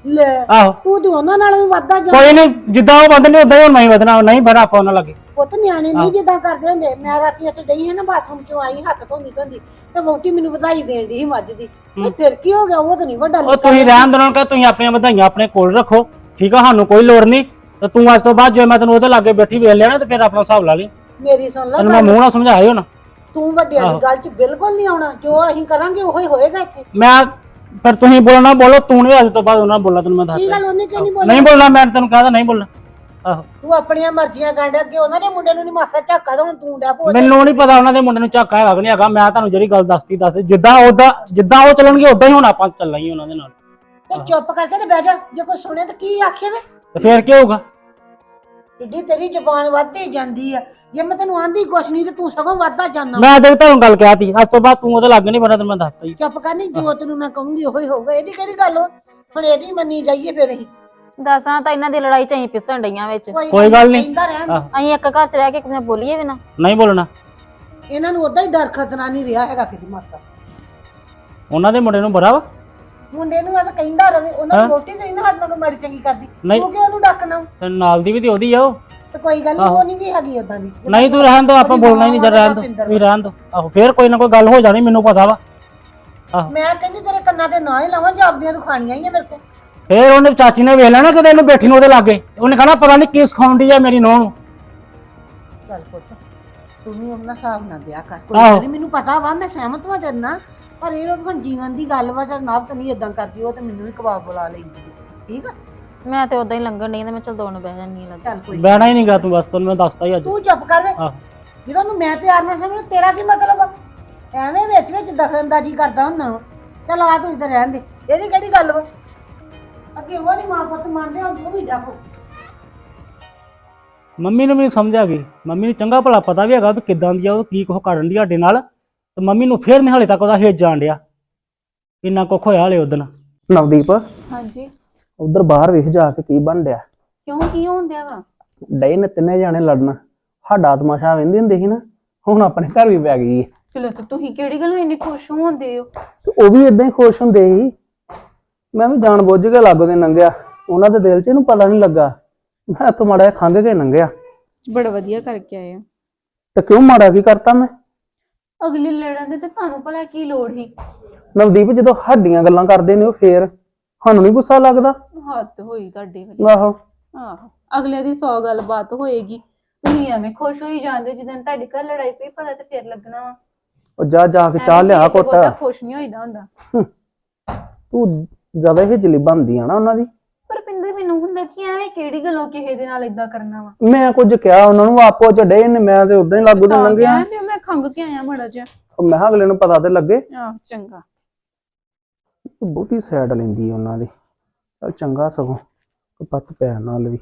ਲੈ ਆਹੋ। ਤੂੰ ਤੇ ਉਹਨਾਂ ਨਾਲ ਵੀ ਵੱਧਦਾ ਜਾ ਕੋਈ ਨਹੀਂ ਜਿੱਦਾਂ ਉਹ ਬੰਦ ਨਹੀਂ ਉਦਾਂ ਹੀ ਹੁਣ ਮੈਂ ਵਧਣਾ ਨਹੀਂ ਬਣਾ ਆਪਾਂ ਉਹਨਾਂ ਲਾਗੇ। ਪੁੱਤ ਨਿਆਣੇ ਆਹ। ਨਹੀਂ ਜਿੱਦਾਂ ਕਰਦੇ ਹੁੰਦੇ। ਮੈਂ ਰਾਤੀ ਇੱਥੇ ਡਈ ਹਾਂ ਨਾ ਬਾਥਰੂਮ ਚੋਂ ਆਈ ਹੱਥ ਧੋਂਦੀ ਧੋਂਦੀ ਤੇ ਵਹੁਟੀ ਮੈਨੂੰ ਵਧਾਈ ਦੇਣ ਦੀ ਸੀ ਮੱਝ ਦੀ। ਤੇ ਹੂੰ। ਫਿਰ ਕੀ ਹੋ ਗਿਆ? ਉਹ ਤਾਂ ਨਹੀਂ ਵੱਡਾ ਉਹ ਨਿੱਕਾ ਤੁਸੀਂ ਰਹਿਣ ਦੇਣਾ ਕਿ ਤੁਸੀਂ ਆਪਣੀਆਂ ਵਧਾਈਆਂ ਆਪਣੇ ਕੋਲ ਰੱਖੋ। ਠੀਕ ਆ ਸਾਨੂੰ ਕੋਈ ਲੋੜ ਨਹੀਂ। ਤੇ ਤੂੰ ਅੱਜ ਤੋਂ ਬਾਅਦ ਜੇ ਮੈਂ ਤੈਨੂੰ ਉਹਦੇ ਲਾਗੇ ਬੈਠੀ ਵੇਖ ਲਿਆ ਨਾ ਤੇ ਫਿਰ ਆਪਣਾ ਹਿਸਾਬ ਲਾ ਲਈ। ਮੇਰੀ ਸੁਣ ਲੈ ਤੈਨੂੰ ਮੈਂ ਗੱਲ, ਮੂੰਹ ਨਾਲ ਸਮਝਾਇਆ ਹੁਣ। ਤੂੰ ਵੱਡਿਆਂ ਆਹੋ। ਦੀ ਗੱਲ 'ਚ ਬਿਲਕੁਲ ਨਹੀਂ ਆਉਣਾ। ਜੋ ਅਸੀਂ ਕਰਾਂਗੇ ਉਹੀ ਹੋਏਗਾ ਇੱਥੇ। ਮੈਂ ਫਿਰ ਤੁਸੀਂ ਬੋਲਣਾ ਬੋਲੋ ਤੂੰ ਨਹੀਂ ਅੱਜ ਤੋਂ ਬਾਅਦ ਉਹਨਾਂ ਨਾਲ ਬੋਲਣਾ ਤੈਨੂੰ ਮੈਂ ਕੀ ਦੱਸਦਾ ਗੱਲ ਉਹਨੇ ਕਿਉਂ ਨਹੀਂ ਬੋਲੀ ਨਹੀਂ ਬੋਲਣਾ ਮੈਂ ਤੈਨੂੰ ਕਹਦਾ ਨਹੀਂ ਬੋਲਣਾ। ਆਹੋ। ਤੂੰ ਆਪਣੀਆਂ ਮਰਜ਼ੀਆਂ ਕਰਨ ਡਿਆ ਅੱਗੇ ਉਹਨਾਂ ਦੇ ਮੁੰਡੇ ਨੂੰ ਨਹੀਂ ਮਾਸਾ ਝਾਕਾ ਤਾਂ ਹੁਣ ਤੂੰ ਡਿਆ ਪੋ ਮੈਨੂੰ ਨਹੀਂ ਪਤਾ ਉਹਨਾਂ ਦੇ ਮੁੰਡੇ ਨੂੰ ਝਾਕਾ ਹੈਗਾ ਕਿ ਨਹੀਂ ਹੈਗਾ ਮੈਂ ਤੁਹਾਨੂੰ ਜਿਹੜੀ ਗੱਲ ਦੱਸਤੀ ਦੱਸ ਜਿੱਦਾਂ ਉਹਦਾ ਜਿੱਦਾਂ ਉਹ ਚੱਲਣਗੇ ਉਦਾਂ ਹੀ ਹੁਣ ਆਪਾਂ ਚੱਲਣਾ ਹੀ ਉਹਨਾਂ ਦੇ ਨਾਲ। ਤੇ ਚੁੱਪ ਕਰਕੇ ਤੇ ਬਹਿ ਜਾ ਜੇ ਕੋਈ ਸੁਣੇ ਤਾਂ ਕੀ ਆਖੇ ਵੇ? ਤੇ ਫਿਰ ਕੀ ਹੋਊਗਾ? ਜਿੱਡੀ ਤੇਰੀ ਜ਼ਬਾਨ ਵੱਧਦੀ ਜਾਂਦੀ ਆ। ਜੇ ਮੈਂ ਤੈਨੂੰ ਆਂਦੀ ਕੁਛ ਨਹੀਂ ਤੇ ਤੂੰ ਸਗੋਂ ਵੱਧਦਾ ਜਾਂਦਾ। ਮੈਂ ਤੇ ਤੁਹਾਨੂੰ ਗੱਲ ਕਹਿਤੀ ਅੱਜ ਤੋਂ ਬਾਅਦ ਤੂੰ ਉਹਦੇ ਲਾਗੇ ਨਹੀਂ ਬਣਾ ਤੈਨੂੰ ਮੈਂ ਦੱਸਤਾ ਜੀ ਚੁੱਪ ਕਰਨੀ ਜੋ ਤੈਨੂੰ ਮੈਂ ਕਹੂੰਗੀ ਉਹੀ ਹੋਊਗਾ। ਇਹਦੀ ਕਿਹੜੀ ਗੱਲ ਵਾ? ਹੁਣ ਇਹਦੀ ਮੰਨੀ ਜਾਈਏ ਫਿਰ ਅਸੀਂ। ਦੱਸਾਂ ਤਾਂ ਇਹਨਾਂ ਦੀ ਲੜਾਈ 'ਚ ਅਸੀਂ ਪਿਸਣ ਡਈਆਂ ਵਿੱਚ। ਕੋਈ ਗੱਲ ਨੀ। ਕਹਿੰਦਾ ਰਹਿਣ। ਦੇ। ਆਹ। ਅਸੀਂ ਇੱਕ ਘਰ 'ਚ ਰਹਿ ਕੇ ਕਿਵੇਂ ਬੋਲੀਏ ਵੀ ਨਾ। ਨਹੀਂ ਬੋਲਣਾ। ਇਹਨਾਂ ਨੂੰ ਉਦਾਂ ਹੀ ਡਰ ਖਤਰਾ ਨਹੀਂ ਰਿਹਾ ਹੈਗਾ ਕਿਤੇ ਮਾਤਾ। ਉਹਨਾਂ ਦੇ ਮੁੰਡੇ ਨੂੰ ਬੜਾ ਵਾ। ਮੁੰਡੇ ਨੂੰ ਆ ਤਾਂ ਕਹਿੰਦਾ ਰਵੇ ਉਹਨਾਂ ਹਾਂ। ਦੀ ਰੋਟੀ ਤੇ ਨਾ ਸਾਡੇ ਨਾਲ ਕੋਈ ਮਾੜੀ ਚੰਗੀ ਕਰਦੀ। ਨਹੀਂ। ਤੂੰ ਕਿਉਂ ਉਹਨੂੰ ਡੱਕਣਾ? ਤੇ ਨਾਲ ਦੀ ਵੀ ਤੇ ਉਹਦੀ ਆ ਉਹ। ਤੇ ਕੋਈ ਗੱਲ ਨਹੀਂ। ਉਹ ਨਹੀਂ ਵੀ ਹੈਗੀ ਉਦਾਂ ਦੀ। ਨਹੀਂ ਤੂੰ ਰਹਿਣ ਦੋ ਆਪਾਂ ਉਹਦੀ ਬੋਲਣਾ ਹੀ ਨਹੀਂ ਮਾਂ ਜਦ ਰਹਿਣ ਦਾ ਵੀ ਰਹਿਣ ਦੋ। ਆਹੋ ਫੇਰ ਕੋਈ ਨਾ ਕੋਈ ਗੱਲ ਹੋ ਜਾਣੀ ਮੈਨੂੰ ਪਤਾ ਵਾ। ਮੈਂ ਕਹਿੰਦੀ ਤੇਰੇ ਕੰਨਾਂ ਤੇ ਨਾ ਹੀ ਲਾਵਾਂ ਜਾਪਦੀਆਂ ਤੂੰ ਖਾਣੀਆਂ ਹੀ ਆ ਮੇਰੇ ਕੋਲ। ਫੇਰ ਉਹਨੇ ਚਾਚੀ ਨੇ ਵੇਖ ਲੈਣਾ ਕਿਤੇ ਇਹਨੂੰ ਬੈਠੀ ਨੂੰ ਉਹਦੇ ਲਾਗੇ। ਉਹਨੇ ਕਹਣਾ ਪਤਾ ਨਹੀਂ ਕੀ ਸਿਖਾਉਂਦੀ ਆ ਮੇਰੀ ਨੂੰਹ ਨੂੰ। ਚੱਲ ਪੁੱਤ ਤੂੰ ਵੀ ਆਪਣਾ ਹਿਸਾਬ ਨਾਲ ਵਿਆਹ ਕਰ। ਕੋਈ ਆਹੋ। ਗੱਲ ਨੀ ਮੈਨੂੰ ਪਤਾ ਵਾ ਮੈਂ ਸਹਿਮਤ ਹਾਂ ਤੇਰੇ ਨਾਲ। ਪਰ ਇਹ ਲੋਕ ਹੁਣ ਜੀਵਨ ਦੀ ਗੱਲ ਵਾ ਜਦ ਨਾਬ ਤਾਂ ਨਹੀਂ ਇਦਾਂ ਕਰਦੀ ਉਹ ਤੇ ਮੈਨੂੰ ਵੀ ਕਬਾਬ ਬੁਲਾ ਲੈਂਦੀ। ਠੀਕ ਆ? ਮੈਂ ਤੇ ਉਦਾਂ ਹੀ ਲੰਘਣ ਨਹੀਂ ਤੇ ਮੈਂ ਚਲ ਦੋਨ ਬਹਿ ਜਾਂਦੀ ਹਾਂ ਚੱਲ ਕੋਈ ਬਹਿਣਾ ਹੀ ਨਹੀਂਗਾ ਤੂੰ ਬਸ ਤੈਨੂੰ ਮੈਂ ਦੱਸਤਾ ਹੀ ਅੱਜ। ਤੂੰ ਚੁੱਪ ਕਰ ਵੇ। ਆਹੋ। ਜਦੋਂ ਨੂੰ ਮੈਂ ਪਿਆਰ ਨਾਲ ਸਮਝ ਤੇਰਾ ਕੀ ਮਤਲਬ ਆ? ਐਵੇਂ ਵਿੱਚ ਵਿੱਚ ਦਖਲਅੰਦਾਜ਼ੀ ਕਰਦਾ ਹੁੰਦਾ ਵਾ। ਚੱਲ ਆ ਤੂੰ ਇੱਧਰ ਰਹਿਣ ਦੇ ਇਹਦੀ ਕਿਹੜੀ ਗੱਲ ਵਾ? ਅੱਗੇ ਉਹ ਨਹੀਂ ਮਾਂ ਪੁੱਤ ਮੰਨਦੇ ਹੁਣ ਤੂੰ ਵੀ ਡਾਕੋ। ਮੰਮੀ ਨੂੰ ਵੀ ਨੀ ਸਮਝ ਆ ਗਈ। ਮੰਮੀ ਨੂੰ ਚੰਗਾ ਭਲਾ ਪਤਾ ਵੀ ਹੈਗਾ ਵੀ ਕਿਦਾਂ ਦੀ ਆ ਉਹ ਕੀ ਕੁਝ ਕਰਨ ਦੀ ਸਾਡੇ ਨਾਲ। ਤੇ ਮੰਮੀ ਨੂੰ ਫੇਰ ਨਹੀਂ ਹਾਲੇ ਤੱਕ ਉਹਦਾ ਹੇਜ ਜਾਣ ਡਿਆ। ਇੰਨਾ ਕੁਝ ਹੋਇਆ ਹਲੇ ਉਦਣ ਨਵਦੀਪ ਹਾਂਜੀ। ਉਧਰ ਬਾਹਰ ਵੇਖ ਜਾ ਕੇ ਕੀ ਬਣ ਡਿਆ। ਕਿਉਂ ਕੀ ਹੁੰਦਿਆ ਵਾ? ਡੇ ਨੇ ਤਿੰਨੇ ਜਾਣੇ ਲੜਨ। ਸਾਡਾ ਤਮਾਸ਼ਾ ਵੇਂਦੀ ਹੁੰਦੀ ਸੀ ਨਾ ਹੁਣ ਆਪਣੇ ਘਰ ਵੀ ਪੈ ਗਈ ਹੈ ਚਲੋ ਤੇ ਤੁਸੀਂ ਕਿਹੜੀ ਗੱਲੋਂ ਇੰਨੇ ਖੁਸ਼ ਹੁੰਦੇ ਹੋ? ਤੇ ਉਹ ਵੀ ਇਦਾਂ ਹੀ ਖੁਸ਼ ਹੁੰਦੇ ਸੀ। ਮੈਂ ਵੀ ਜਾਣ ਬੁੱਝ ਕੇ ਲੱਗਦੇ ਲੰਘਿਆ ਉਹਨਾਂ ਦੇ ਦਿਲ 'ਚ ਇਹਨੂੰ ਪਤਾ ਨਹੀਂ ਲੱਗਾ। ਮੈਂ ਇੱਥੋਂ ਮਾੜਾ ਜਿਹਾ ਖੰਘ ਕੇ ਲੰਘਿਆ ਬੜਾ ਵਧੀਆ ਕਰਕੇ ਆਏ ਆ ਤੇ ਕਿਉਂ ਮਾੜਾ ਕੀ ਕਰਤਾ ਮੈਂ? ਅਗਲੇ ਲੜਨ ਦੇ ਤੇ ਤੁਹਾਨੂੰ ਭਲਾ ਕੀ ਲੋੜ ਸੀ? ਨਵਦੀਪ ਜਦੋਂ ਹੱਡੀਆਂ ਗੱਲਾਂ ਕਰਦੇ ਨੇ ਉਹ ਫੇਰ ਸਾਨੂੰ ਨਹੀਂ ਗੁੱਸਾ ਲੱਗਦਾ? ਹੱਦ ਹੋਈ ਤੁਹਾਡੀ ਵਾਲੀ ਆਹੋ। ਆਹੋ। ਅਗਲੇ ਦੀ 100 ਗੱਲਬਾਤ ਹੋਏਗੀ। ਤੁਸੀਂ ਐਵੇਂ ਖੁਸ਼ ਹੋਈ ਜਾਂਦੇ ਜਦੋਂ ਤੁਹਾਡੇ ਘਰ ਲੜਾਈ ਪਈ ਪਤਾ ਤੇ ਫਿਰ ਲੱਗਣਾ ਵਾ। ਉਹ ਜਾ ਜਾ ਕੇ ਚਾਹ ਐਵੇਂ ਲਿਆ ਕਿਸੇ ਘੁੱਟ। ਬਹੁਤਾ ਖੁਸ਼ ਨਹੀਂ ਹੋਈਦਾ ਹੁੰਦਾ। ਤੂੰ ਜ਼ਿਆਦਾ ਹਿਜਲੀ ਬਣਦੀ ਆ ਨਾ ਉਹਨਾਂ ਦੀ। ਪਰ ਪਿੰਦਰ ਮੈਨੂੰ ਹੁੰਦਾ ਕਿ ਐਵੇਂ ਕਿਹੜੀ ਗੱਲੋਂ ਕਿਸੇ ਦੇ ਨਾਲ ਇਦਾਂ ਕਰਨਾ ਵਾ? ਮੈਂ ਕੁਝ ਕਿਹਾ ਉਹਨਾਂ ਨੂੰ ਆਪੋ ਚ ਡੇ ਨੇ ਮੈਂ ਤੇ ਉਦਾਂ ਹੀ ਲਾਗੂ ਲੰਘਿਆ ਤੇ ਮੈਂ ਖੰਗ ਕੇ ਆਇਆ ਮੜਾ ਜਿਹਾ। ਉਹ ਮੈਂ ਕਿਹਾ ਅਗਲੇ ਨੂੰ ਪਤਾ ਤੇ ਲੱਗੇ। ਆਹ ਚੰਗਾ। ਬਹੁਤੀ ਸਾਈਡ ਲੈਂਦੀ ਆ ਉਹਨਾਂ ਦੀ। ਚਲ ਚੰਗਾ ਸਗੋਂ। ਪੱਤ ਪਿਆ ਨਾਲ ਵੀ।